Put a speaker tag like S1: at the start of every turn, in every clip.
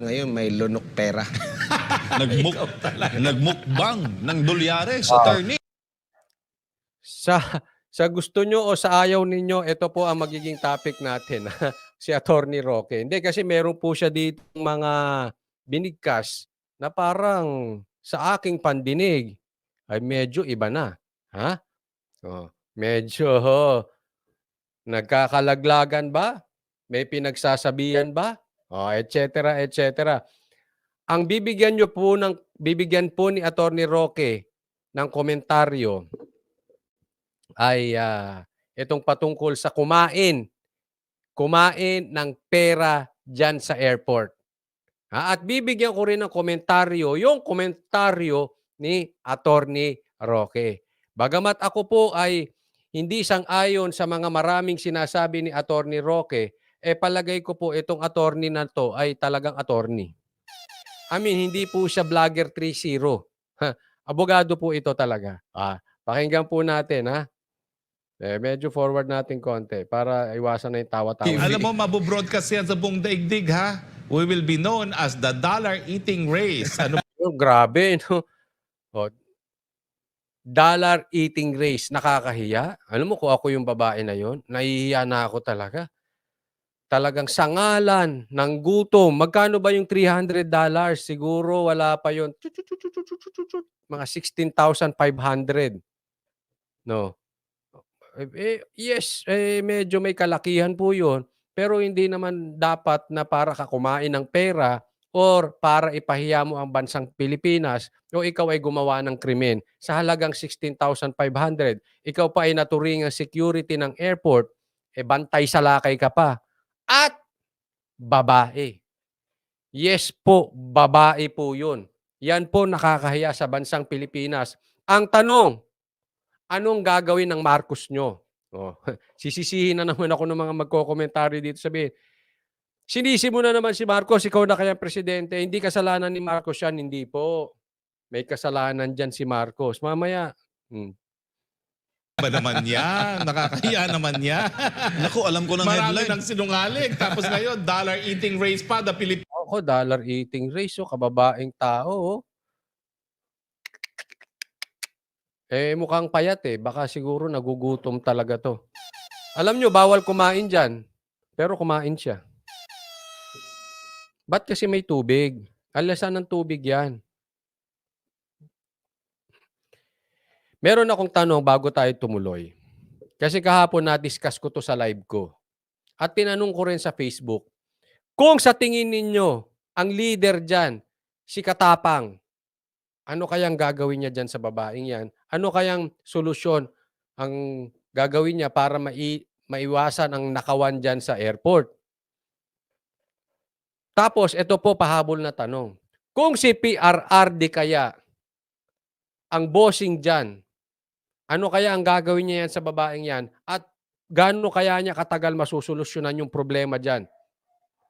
S1: Ngayon may lunok pera.
S2: Nagmuk nagmukbang ng dolyares,
S3: Ah.
S2: attorney.
S3: Sa sa gusto nyo o sa ayaw ninyo, ito po ang magiging topic natin. si Attorney Roque. Hindi kasi meron po siya dito mga binigkas na parang sa aking pandinig ay medyo iba na. Ha? Oh, medyo ho, nagkakalaglagan ba? May pinagsasabihan ba? Oh, et cetera, et cetera. Ang bibigyan nyo po ng bibigyan po ni Attorney Roque ng komentaryo ay ah, itong patungkol sa kumain. Kumain ng pera dyan sa airport. Ha? At bibigyan ko rin ng komentaryo, yung komentaryo ni Attorney Roque. Bagamat ako po ay hindi sang-ayon sa mga maraming sinasabi ni Attorney Roque, eh palagay ko po itong attorney na to ay talagang attorney. I mean, hindi po siya vlogger 3.0. Ha, Abogado po ito talaga. Ah, pakinggan po natin ha. Eh, medyo forward natin konti para iwasan na yung tawa-tawa.
S4: Alam mo, mabobroadcast yan sa buong daigdig, ha? We will be known as the dollar eating race. Ano
S3: Oh, grabe, no? Oh, dollar eating race. Nakakahiya. Alam mo kung ako yung babae na yon, nahihiya na ako talaga. Talagang sangalan ng gutom. Magkano ba yung $300? Siguro wala pa yon. Mga 16,500. No. Eh, eh, yes, eh, medyo may kalakihan po yun. Pero hindi naman dapat na para ka kumain ng pera or para ipahiya mo ang bansang Pilipinas o ikaw ay gumawa ng krimen sa halagang 16,500. Ikaw pa ay naturing ang security ng airport, eh bantay sa lakay ka pa. At babae. Yes po, babae po yun. Yan po nakakahiya sa bansang Pilipinas. Ang tanong, anong gagawin ng Marcos nyo? Oh, sisisihin na naman ako ng mga magkokomentaryo dito sabihin, sinisi mo na naman si Marcos, ikaw na kaya presidente. Hindi kasalanan ni Marcos yan, hindi po. May kasalanan dyan si Marcos. Mamaya, hmm,
S4: ba naman yan? Nakakahiya naman yan.
S2: Naku, alam ko ng
S4: Marami
S2: headline.
S4: ng sinungaling. Tapos ngayon, dollar eating race pa. The Philippines
S3: ako, dollar eating race, oh, kababaeng tao. Oh. Eh, mukhang payat eh. Baka siguro nagugutom talaga to. Alam nyo, bawal kumain dyan. Pero kumain siya. Ba't kasi may tubig? Alasan ng tubig yan. Meron akong tanong bago tayo tumuloy. Kasi kahapon na-discuss ko to sa live ko. At tinanong ko rin sa Facebook, kung sa tingin ninyo, ang leader dyan, si Katapang, ano kayang gagawin niya dyan sa babaeng yan? Ano kayang solusyon ang gagawin niya para mai, maiwasan ang nakawan dyan sa airport? Tapos, ito po pahabol na tanong. Kung si PRRD kaya ang bossing dyan, ano kaya ang gagawin niya yan sa babaeng yan? At gaano kaya niya katagal masusolusyonan yung problema dyan?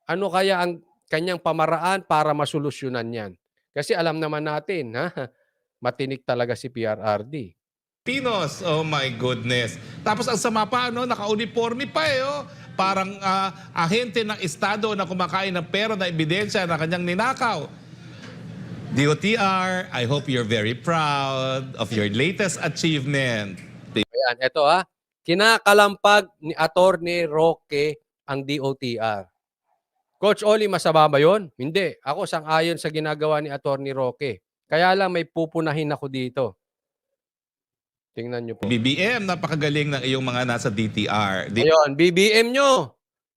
S3: Ano kaya ang kanyang pamaraan para masolusyonan yan? Kasi alam naman natin, ha? matinik talaga si PRRD.
S4: Pinos. Oh my goodness. Tapos ang sama pa, no, naka-uniforme pa eh, oh. Parang ah, ahente ng Estado na kumakain ng pera na ebidensya na kanyang ninakaw. DOTR, I hope you're very proud of your latest achievement.
S3: Ayan, eto ha. Kinakalampag ni Attorney Roque ang DOTR. Coach Oli, masama ba yun? Hindi. Ako sang-ayon sa ginagawa ni Attorney Roque. Kaya lang may pupunahin ako dito. Tingnan nyo po.
S4: BBM, napakagaling ng iyong mga nasa DTR. Di-
S3: Ayun, BBM nyo.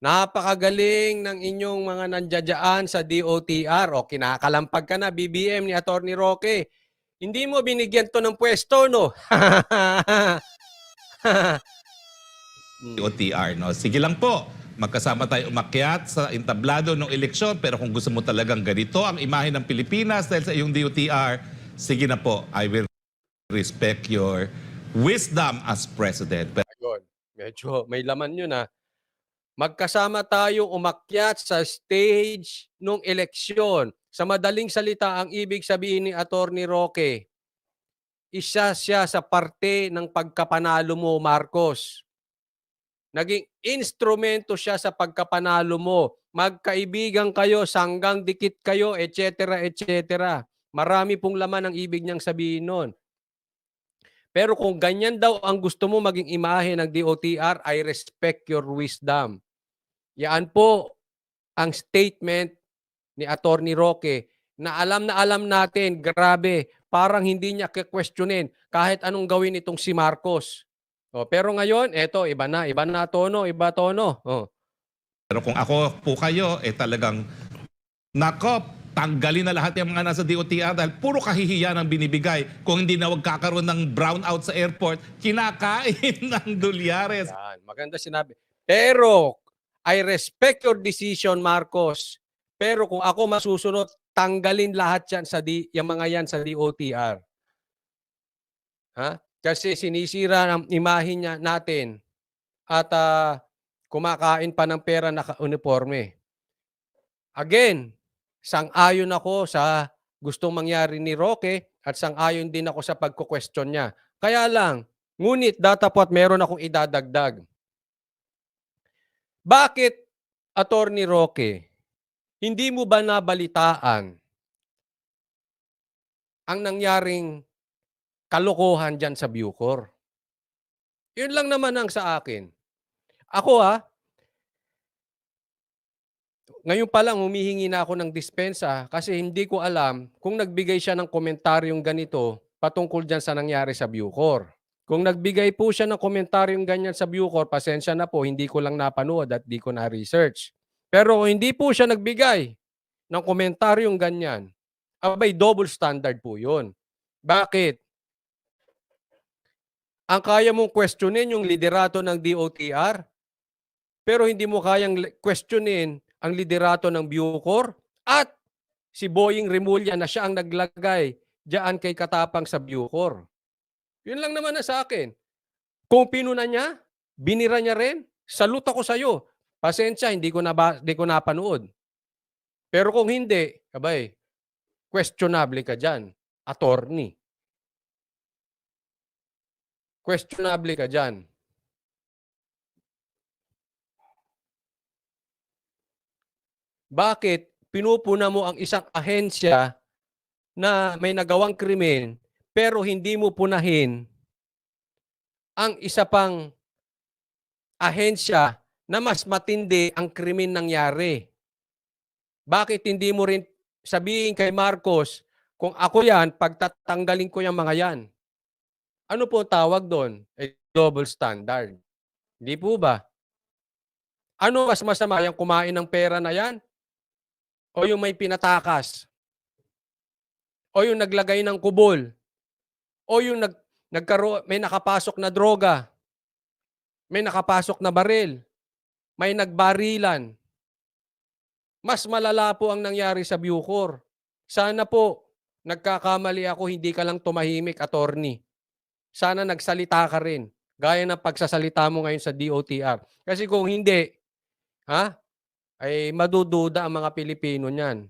S3: Napakagaling ng inyong mga nandiyadyaan sa DOTR. O kinakalampag ka na, BBM ni Attorney Roque. Hindi mo binigyan to ng pwesto, no?
S4: DOTR, no? Sige lang po. Magkasama tayo umakyat sa entablado ng eleksyon pero kung gusto mo talagang ganito ang imahe ng Pilipinas dahil sa iyong DOTR, sige na po. I will respect your wisdom as president. Pero
S3: Ayun, medyo may laman yun ha. Magkasama tayong umakyat sa stage nung eleksyon. Sa madaling salita, ang ibig sabihin ni Attorney Roque, isa siya sa parte ng pagkapanalo mo, Marcos. Naging instrumento siya sa pagkapanalo mo. Magkaibigan kayo, sanggang dikit kayo, etc. etc. Marami pong laman ang ibig niyang sabihin nun. Pero kung ganyan daw ang gusto mo maging imahe ng DOTR, I respect your wisdom. Yan po ang statement ni Attorney Roque na alam na alam natin, grabe, parang hindi niya questionin kahit anong gawin itong si Marcos. O, pero ngayon, eto, iba na, iba na tono, iba tono. Oh.
S4: Pero kung ako po kayo, eh talagang, nako, tanggalin na lahat yung mga nasa DOTR dahil puro kahihiyan ang binibigay. Kung hindi na wag kakaroon ng brownout sa airport, kinakain ng dolyares.
S3: Yan, maganda sinabi. Pero, I respect your decision, Marcos. Pero kung ako masusunod, tanggalin lahat yan sa di, yung mga yan sa DOTR. Ha? Kasi sinisira ang imahe niya natin at ah, kumakain pa ng pera naka-uniforme. Again, sang-ayon ako sa gustong mangyari ni Roque at sang-ayon din ako sa pagko-question niya. Kaya lang, ngunit datapot meron akong idadagdag. Bakit, Attorney Roque, hindi mo ba nabalitaan ang nangyaring kalokohan dyan sa Bucor? Yun lang naman ang sa akin. Ako ha, ngayon pa lang humihingi na ako ng dispensa kasi hindi ko alam kung nagbigay siya ng komentaryong ganito patungkol dyan sa nangyari sa Bucor. Kung nagbigay po siya ng komentaryong ganyan sa Bucor, pasensya na po, hindi ko lang napanood at di ko na-research. Pero kung hindi po siya nagbigay ng komentaryong ganyan, abay double standard po yun. Bakit? Ang kaya mong questionin yung liderato ng DOTR, pero hindi mo kayang questionin ang liderato ng Bucor at si Boying Remulla na siya ang naglagay diyan kay Katapang sa Bucor. Yun lang naman na sa akin. Kung pinuna niya, binira niya rin, salute ako sa iyo. Pasensya, hindi ko na ba, hindi ko napanood. Pero kung hindi, abay, questionable ka diyan, attorney. Questionable ka diyan. Bakit pinupuna mo ang isang ahensya na may nagawang krimen pero hindi mo punahin ang isa pang ahensya na mas matindi ang krimen nangyari? Bakit hindi mo rin sabihin kay Marcos, kung ako yan, pagtatanggalin ko yung mga yan? Ano po tawag doon? Eh, double standard. Hindi po ba? Ano mas masama yung kumain ng pera na yan? O yung may pinatakas? O yung naglagay ng kubol? O yung nag, nagkaro, may nakapasok na droga? May nakapasok na baril? May nagbarilan? Mas malala po ang nangyari sa Bucor. Sana po, nagkakamali ako, hindi ka lang tumahimik, attorney. Sana nagsalita ka rin. Gaya ng pagsasalita mo ngayon sa DOTR. Kasi kung hindi, ha? Ay madududa ang mga Pilipino niyan.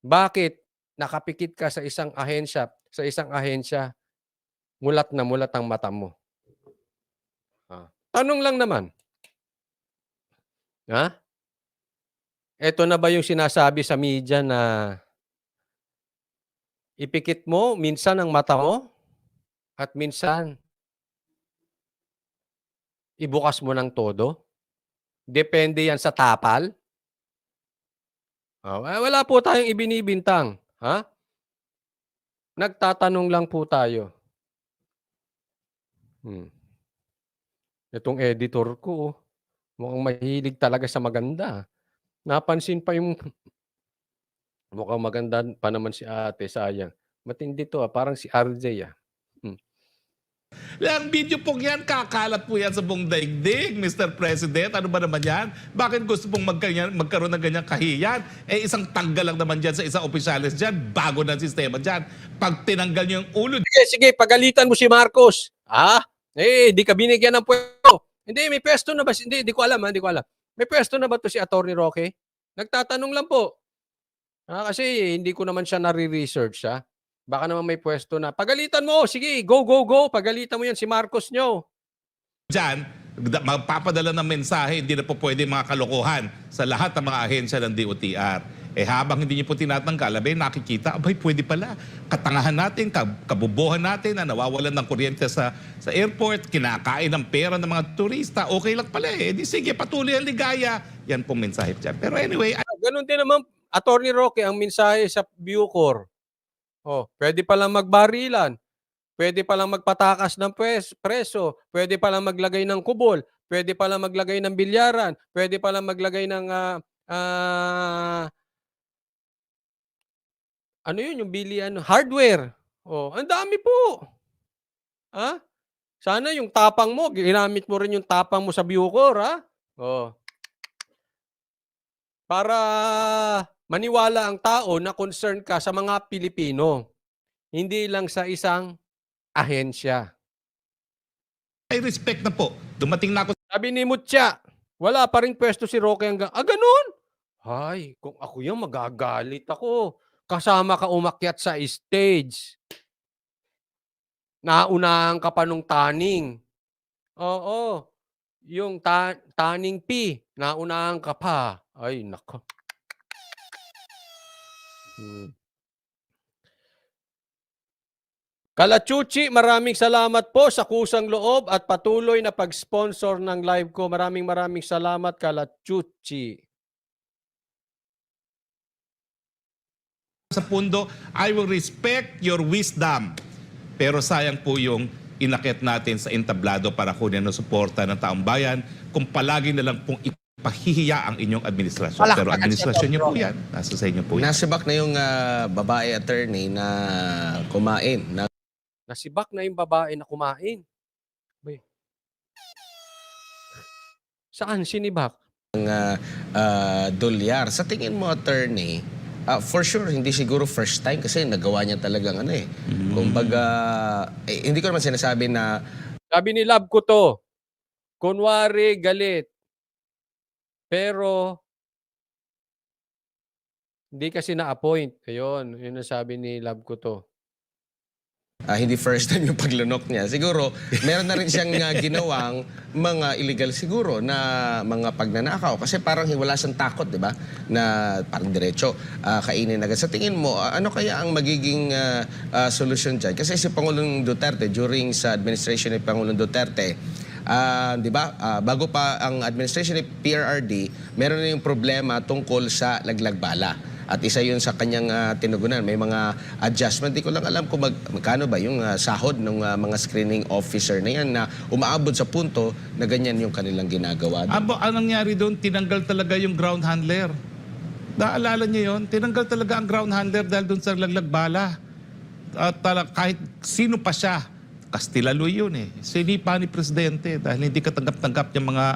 S3: Bakit nakapikit ka sa isang ahensya, sa isang ahensya, mulat na mulat ang mata mo? Ah, Tanong lang naman. Ha? Ito na ba yung sinasabi sa media na ipikit mo minsan ang mata mo at minsan ibukas mo ng todo? Depende yan sa tapal? Wa- wala po tayong ibinibintang. Ha? Nagtatanong lang po tayo. Hmm. Itong editor ko, oh, mukhang mahilig talaga sa maganda. Napansin pa yung mukhang maganda pa naman si ate, sayang. Matindi to ah, parang si RJ ah.
S4: Ang video pong yan, kakalat po yan sa buong daigdig, Mr. President. Ano ba naman yan? Bakit gusto pong magkanyan, magkaroon ng ganyang kahiyan? Eh, isang tanggal lang naman dyan sa isang opisyalis dyan, bago ng sistema dyan. Pag tinanggal nyo yung ulo,
S3: Sige, sige, pagalitan mo si Marcos. Ah? Eh, di ka binigyan ng pwesto. Hindi, may pwesto na ba? Hindi, di ko alam, ha? Di ko alam. May pwesto na ba to si Attorney Roque? Nagtatanong lang po. Ah, kasi hindi ko naman siya nare-research, ha? Baka naman may pwesto na. Pagalitan mo, sige, go, go, go. Pagalitan mo yan si Marcos nyo.
S4: dyan, da- magpapadala ng mensahe, hindi na po pwede mga kalokohan sa lahat ng mga ahensya ng DOTR. Eh habang hindi niyo po tinatanggal, abay nakikita, abay pwede pala. Katangahan natin, kab- kabubuhan natin na nawawalan ng kuryente sa, sa airport, kinakain ng pera ng mga turista, okay lang pala eh. Di sige, patuloy ang ligaya. Yan pong mensahe dyan. Pero anyway,
S3: Ganun din naman, Attorney Roque, ang mensahe sa Bucor. Oh, pwede palang magbarilan. Pwede palang magpatakas ng pres- preso. Pwede palang maglagay ng kubol. Pwede palang maglagay ng bilyaran. Pwede palang maglagay ng ah, ah, ano yun, yung bilian, hardware. Oh, ang dami po. Ha? Sana yung tapang mo, ginamit mo rin yung tapang mo sa Bucor, ha? Oh. Para maniwala ang tao na concern ka sa mga Pilipino. Hindi lang sa isang ahensya.
S4: I respect na po. Dumating na ako
S3: Sabi ni Mutya, wala pa rin pwesto si Roque hanggang, ah, ganun? Ay, kung ako yan, magagalit ako. Kasama ka umakyat sa stage. Naunahan ka pa nung taning. Oo. Yung ta- taning P, naunahan ka pa. Ay, nako. Hmm. Kalachuchi, maraming salamat po sa kusang loob at patuloy na pag-sponsor ng live ko. Maraming maraming salamat, Kalachuchi.
S4: sa pundo, I will respect your wisdom. Pero sayang po yung inakit natin sa entablado para kunin ang suporta ng taong bayan kung palagi na lang pong ipahihiya ang inyong administrasyon.
S1: Palakpakan
S4: Pero administrasyon niyo po yan. Nasa sa inyo po yan.
S1: Nasibak na yung ah, babae attorney na kumain na
S3: Nasibak na yung babae na kumain. Bay. Saan sinibak?
S1: ah, ah, dolyar. Sa tingin mo attorney, ah, for sure hindi siguro first time kasi nagawa niya talagang ano eh. Kumbaga eh, hindi ko naman sinasabi na
S3: Sabi ni Love ko to, kunwari galit, pero hindi kasi na-appoint. Ayun, yun ang sabi ni Love ko to.
S1: ah, hindi first time yung paglunok niya. Siguro, meron na rin siyang ah, ginawang mga illegal siguro na mga pagnanakaw. Kasi parang wala siyang takot, di ba? Na parang diretso ah, kainin agad. Sa tingin mo, ah, ano kaya ang magiging ah, ah, solusyon dyan? Kasi si Pangulong Duterte, during sa administration ni Pangulong Duterte, ah, di ba, ah, bago pa ang administration ni PRRD, meron na yung problema tungkol sa laglag bala. At isa yun sa kanyang ah, tinugunan. May mga adjustment. Di ko lang alam kung mag, magkano ba yung ah, sahod ng ah, mga screening officer na yan na umaabot sa punto na ganyan yung kanilang ginagawa.
S4: Abo, anong nangyari doon? Tinanggal talaga yung ground handler. Naalala niyo yon? Tinanggal talaga ang ground handler dahil doon sa laglag bala. At tala, kahit sino pa siya, Kastilaloy yun eh. Sinipa ni Presidente dahil hindi katanggap-tanggap yung mga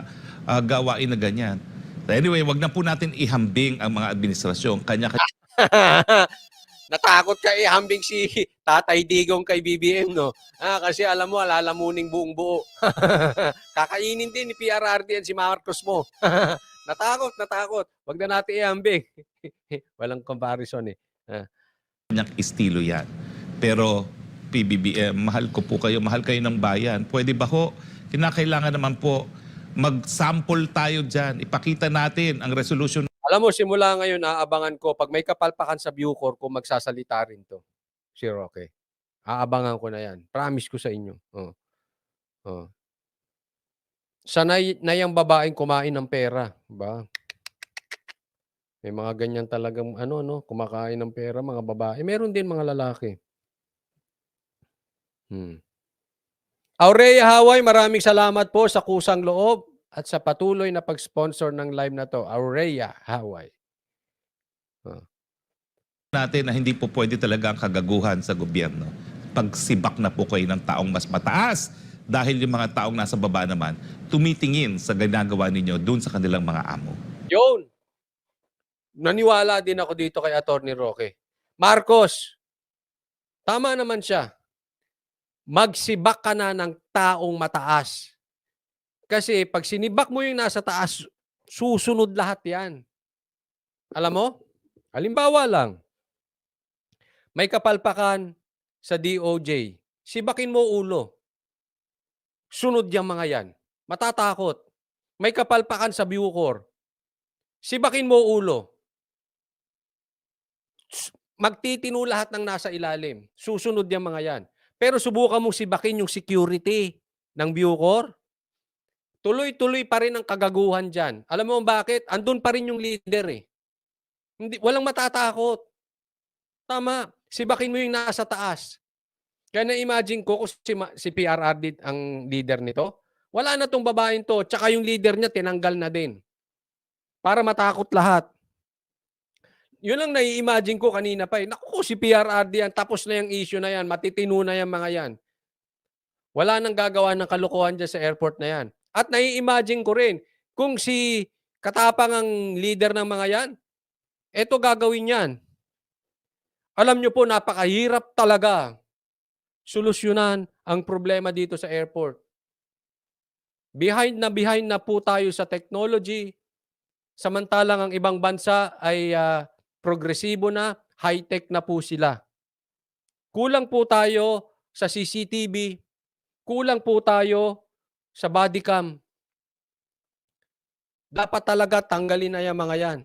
S4: ah, gawain na ganyan. So anyway, wag na po natin ihambing ang mga administrasyon. Kanya
S3: Natakot ka ihambing si Tatay Digong kay BBM, no? Ah, kasi alam mo, alalamuning buong buo. Kakainin din ni PRRD yan si Marcos mo. natakot, natakot. Wag na natin ihambing. Walang comparison eh.
S4: kanyang estilo yan. Pero PBBM, mahal ko po kayo, mahal kayo ng bayan. Pwede ba ho? Kinakailangan naman po mag-sample tayo dyan. Ipakita natin ang resolution
S3: Alam mo, simula ngayon, aabangan ko, pag may kapalpakan sa Bucor, kung magsasalita rin to, si Roque. Aabangan ko na yan. Promise ko sa inyo. Oh. Oh. Sanay na yung babaeng kumain ng pera. Ba? May mga ganyan talagang, ano, no, kumakain ng pera, mga babae. Meron din mga lalaki. Hmm. Aurea Haway, maraming salamat po sa kusang loob at sa patuloy na pag-sponsor ng live na to. Aurea Haway.
S4: natin na hindi po pwede talaga ang kagaguhan sa gobyerno. Pagsibak na po kayo ng taong mas mataas dahil yung mga taong nasa baba naman tumitingin sa ginagawa ninyo dun sa kanilang mga amo.
S3: Yun. Naniwala din ako dito kay Attorney Roque. Marcos, tama naman siya. Magsibak ka na ng taong mataas. Kasi pag sinibak mo yung nasa taas, susunod lahat yan. Alam mo? Halimbawa lang, may kapalpakan sa DOJ. Sibakin mo ulo. Sunod yung mga yan. Matatakot. May kapalpakan sa Bucor. Sibakin mo ulo. Magtitino lahat ng nasa ilalim. Susunod yung mga yan. Pero subukan mong sibakin yung security ng Bucor. Tuloy-tuloy pa rin ang kagaguhan dyan. Alam mo bakit? Andun pa rin yung leader eh. Hindi, walang matatakot. Tama. Sibakin mo yung nasa taas. Kaya na-imagine ko kung si, si PRRD ang leader nito. Wala na tong babaeng to. Tsaka yung leader niya tinanggal na din. Para matakot lahat. Yun lang nai-imagine ko kanina pa eh. Naku, si PRRD yan. Tapos na yung issue na yan. Matitino na yung mga yan. Wala nang gagawa ng kalokohan dyan sa airport na yan. At nai-imagine ko rin, kung si Katapang ang leader ng mga yan, eto gagawin yan. Alam nyo po, napakahirap talaga solusyonan ang problema dito sa airport. Behind na behind na po tayo sa technology, samantalang ang ibang bansa ay ah, progresibo na, high-tech na po sila. Kulang po tayo sa CCTV, kulang po tayo sa body cam. Dapat talaga tanggalin na yung mga yan.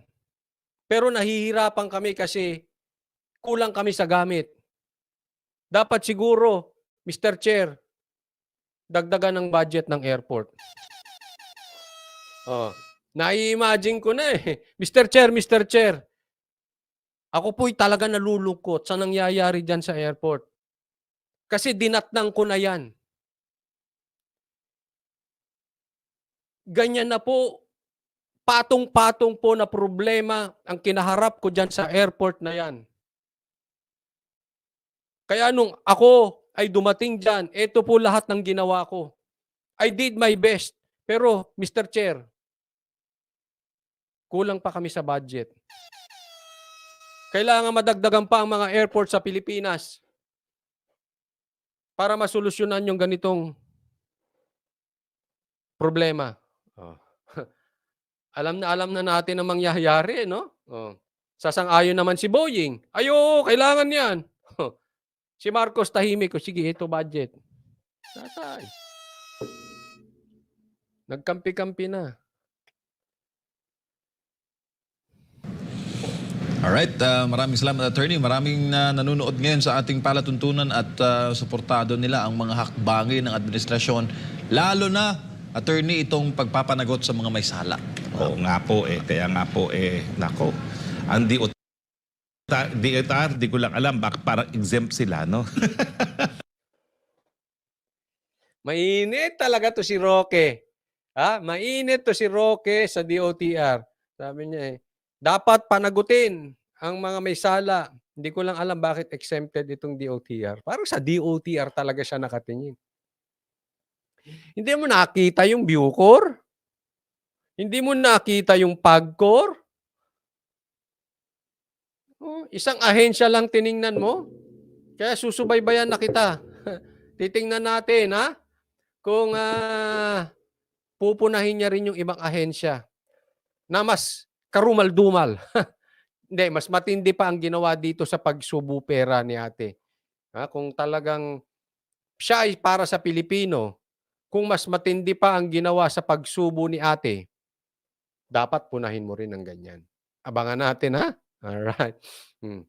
S3: Pero nahihirapan kami kasi kulang kami sa gamit. Dapat siguro, Mr. Chair, dagdagan ng budget ng airport. Oh, nai-imagine ko na eh. Mr. Chair, Mr. Chair, ako po'y talaga nalulungkot sa nangyayari dyan sa airport. Kasi dinatnang ko na yan. Ganyan na po, patong-patong po na problema ang kinaharap ko dyan sa airport na yan. Kaya nung ako ay dumating dyan, ito po lahat ng ginawa ko. I did my best. Pero, Mr. Chair, kulang pa kami sa budget. Kailangan madagdagan pa ang mga airport sa Pilipinas para masolusyonan yung ganitong problema. Oh. alam na alam na natin ang mangyayari, no? Oh. Sasang-ayon naman si Boying. Ayo, kailangan 'yan. si Marcos tahimik ko, sige, ito budget. Tatay. Nagkampi-kampi na.
S2: Alright, uh, maraming salamat attorney. Maraming uh, nanonood ngayon sa ating palatuntunan at uh, suportado nila ang mga hakbangin ng administrasyon. Lalo na, attorney, itong pagpapanagot sa mga may sala.
S4: Oo nga po eh. Kaya nga po eh, nako. Ang DOT, DOTR, di ko lang alam, bak parang exempt sila, no?
S3: Mainit talaga to si Roque. Ha? Mainit to si Roque sa DOTR. Sabi niya eh, dapat panagutin ang mga may sala. Hindi ko lang alam bakit exempted itong DOTR. Parang sa DOTR talaga siya nakatingin. Hindi mo nakita yung Bucor? Hindi mo nakita yung PAGCOR? Oh, isang ahensya lang tiningnan mo? Kaya susubaybayan na kita. Titingnan natin, ha? Kung ah, pupunahin niya rin yung ibang ahensya na mas karumal-dumal. Hindi, mas matindi pa ang ginawa dito sa pagsubo pera ni ate. Ha? Kung talagang siya ay para sa Pilipino, kung mas matindi pa ang ginawa sa pagsubo ni ate, dapat punahin mo rin ng ganyan. Abangan natin, ha? Alright. Hmm.